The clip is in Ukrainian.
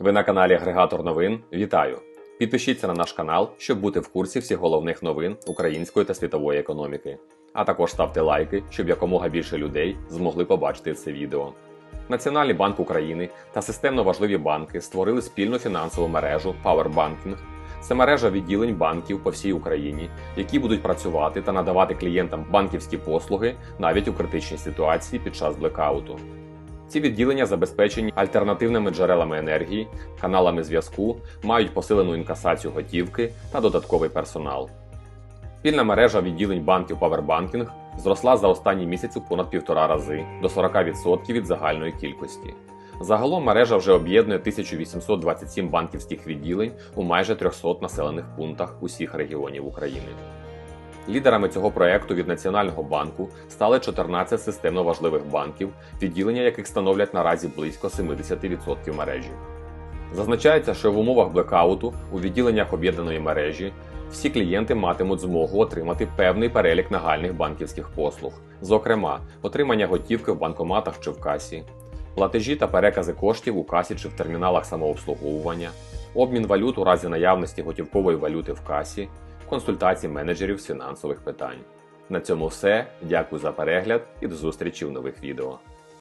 Ви на каналі Агрегатор новин. Вітаю! Підпишіться на наш канал, щоб бути в курсі всіх головних новин української та світової економіки. А також ставте лайки, щоб якомога більше людей змогли побачити це відео. Національний банк України та системно важливі банки створили спільну фінансову мережу Powerbanking. Це мережа відділень банків по всій Україні, які будуть працювати та надавати клієнтам банківські послуги навіть у критичній ситуації під час блекауту. Ці відділення забезпечені альтернативними джерелами енергії, каналами зв'язку, мають посилену інкасацію готівки та додатковий персонал. Спільна мережа відділень банків Powerbanking зросла за останній місяць у понад півтора рази до 40% від загальної кількості. Загалом мережа вже об'єднує 1827 банківських відділень у майже 300 населених пунктах усіх регіонів України. Лідерами цього проекту від Національного банку стали 14 системно важливих банків, відділення яких становлять наразі близько 70% мережі. Зазначається, що в умовах блекауту у відділеннях об'єднаної мережі всі клієнти матимуть змогу отримати певний перелік нагальних банківських послуг, зокрема, отримання готівки в банкоматах чи в касі, платежі та перекази коштів у касі чи в терміналах самообслуговування, обмін валют у разі наявності готівкової валюти в касі, консультації менеджерів з фінансових питань. На цьому все. Дякую за перегляд і до зустрічі в нових відео.